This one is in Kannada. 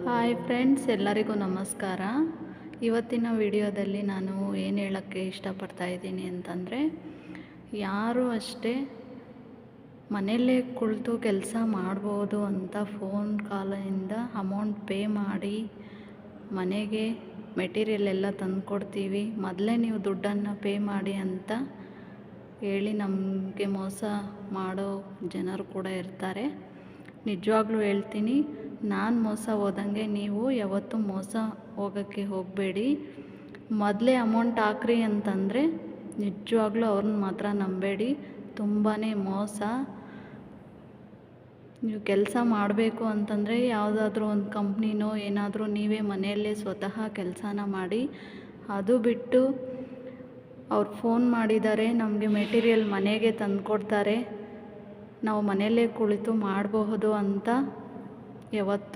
ಹಾಯ್ ಫ್ರೆಂಡ್ಸ್ ಎಲ್ಲರಿಗೂ ನಮಸ್ಕಾರ. ಇವತ್ತಿನ ವಿಡಿಯೋದಲ್ಲಿ ನಾನು ಏನು ಹೇಳೋಕ್ಕೆ ಇಷ್ಟಪಡ್ತಾ ಇದ್ದೀನಿ ಅಂತಂದರೆ, ಯಾರು ಅಷ್ಟೇ ಮನೆಯಲ್ಲೇ ಕುಳಿತು ಕೆಲಸ ಮಾಡ್ಬೋದು ಅಂತ ಫೋನ್ ಕಾಲಿಂದ ಅಮೌಂಟ್ ಪೇ ಮಾಡಿ ಮನೆಗೆ ಮೆಟೀರಿಯಲ್ ಎಲ್ಲ ತಂದುಕೊಡ್ತೀವಿ. ಮೊದಲೇ ನೀವು ದುಡ್ಡನ್ನು ಪೇ ಮಾಡಿ ಅಂತ ಹೇಳಿ ನಮಗೆ ಮೋಸ ಮಾಡೋ ಜನರು ಕೂಡ ಇರ್ತಾರೆ. ನಿಜವಾಗ್ಲೂ ಹೇಳ್ತೀನಿ ನಾನು ಮೋಸ ಹೋದಂಗೆ ನೀವು ಯಾವತ್ತೂ ಮೋಸ ಹೋಗೋಕ್ಕೆ ಹೋಗಬೇಡಿ. ಮೊದಲೇ ಅಮೌಂಟ್ ಹಾಕ್ರಿ ಅಂತಂದರೆ ನಿಜವಾಗ್ಲೂ ಅವ್ರನ್ನ ಮಾತ್ರ ನಂಬೇಡಿ. ತುಂಬಾ ಮೋಸ. ನೀವು ಕೆಲಸ ಮಾಡಬೇಕು ಅಂತಂದರೆ ಯಾವುದಾದ್ರೂ ಒಂದು ಕಂಪ್ನಿನೋ ಏನಾದರೂ ನೀವೇ ಮನೆಯಲ್ಲೇ ಸ್ವತಃ ಕೆಲಸನ ಮಾಡಿ. ಅದು ಬಿಟ್ಟು ಅವ್ರು ಫೋನ್ ಮಾಡಿದ್ದಾರೆ ನಮಗೆ ಮೆಟೀರಿಯಲ್ ಮನೆಗೆ ತಂದುಕೊಡ್ತಾರೆ. ನಾವು ಮನೆಯಲ್ಲೇ ಕುಳಿತು ಮಾಡಬಹುದು ಅಂತ ಯಾವತ್ತೂ